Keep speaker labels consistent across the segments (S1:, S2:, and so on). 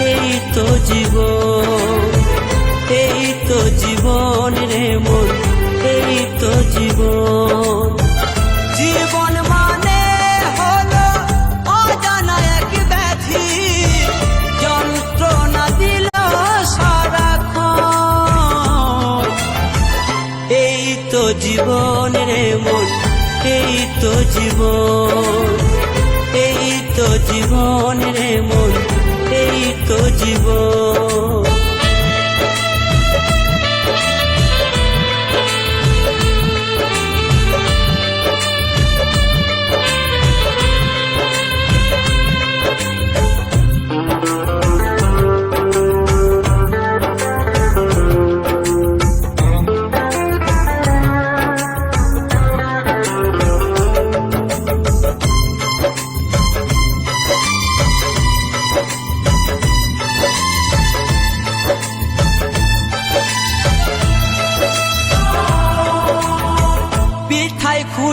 S1: এই তো জীবন, এই তো জীবন রে মন, এই তো জীবন। জীবন মানে হলো অজানা এক ব্যাধি, যন্ত্রণা দিল সারাক্ষণ। এই তো জীবন রে মন, এই তো জীবন, এই তো জীবন রে মন। জীবন।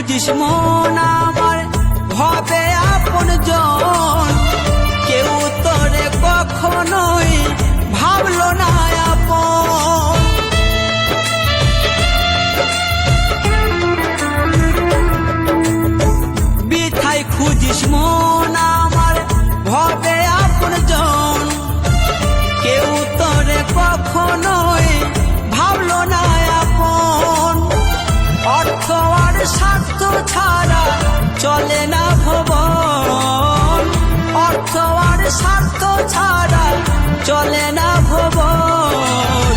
S1: খুঁজিস মন চলে না ভবন। অর্থ আর স্বার্থ ছাড়া চলে না ভবন।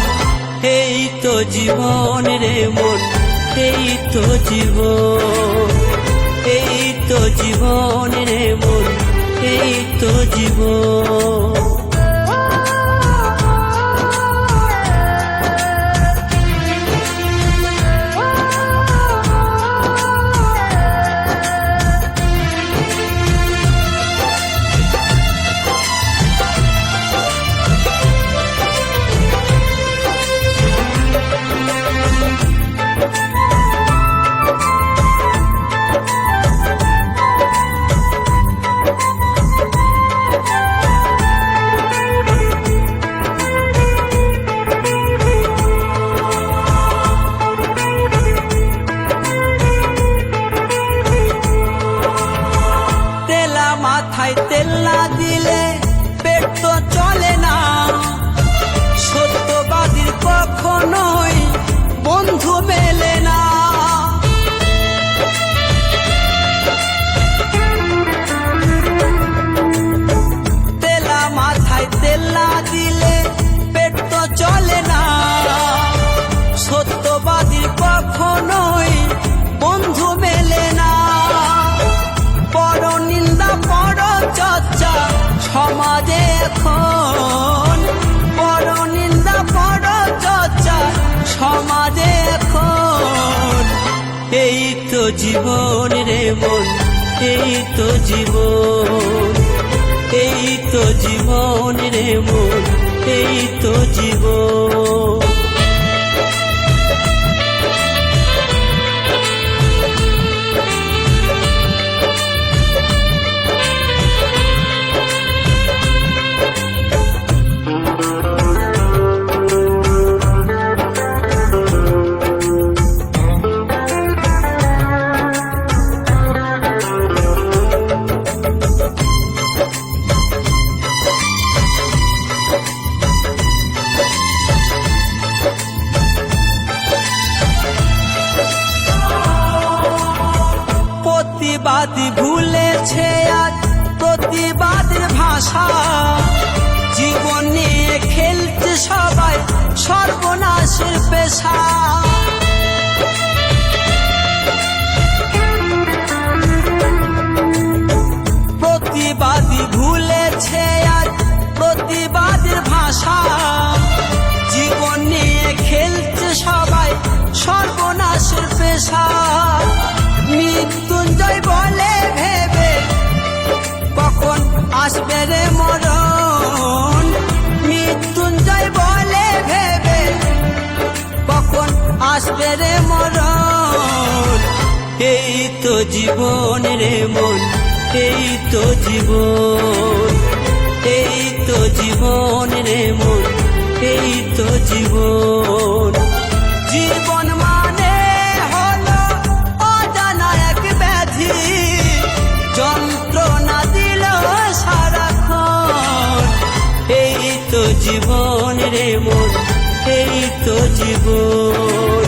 S1: এই তো জীবন রে মন এই তো জীবন। এই তো জীবন রে মন এই তো জীবন। মাথায় তেল না দিলে পেট তো চলে না। সমাজে এখন। এই তো জীবন রে মন, এই তো জীবন, এই তো জীবন রে মন, এই তো জীবন। প্রতিবাদী ভুলেছে আজ প্রতিবাদের ভাষা। জীবন খেলছে সবাই সর্বনাশের পেশা। প্রতিবাদী ভুলেছে ভাষা। খেলছে সবাই সর্বনাশের পেশা। মৃত্যুঞ্জয় বলে ভেবে কখন আসবে রে মরণ? মৃত্যুঞ্জয় বলে ভেবে কখন আসবে রে মরণ? এই তো জীবন রে মন এই তো জীবন। জীবন।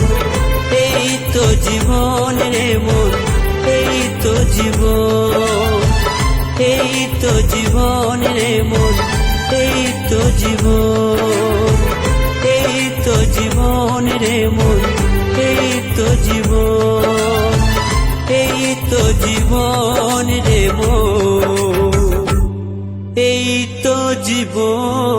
S1: এই তো জীবন রে মন এই তো জীবন। এই তো জীবন রে মন এই তো জীবন। এই তো জীবন রে মন এই তো জীবন। এই তো জীবন রে মন এই তো জীবন।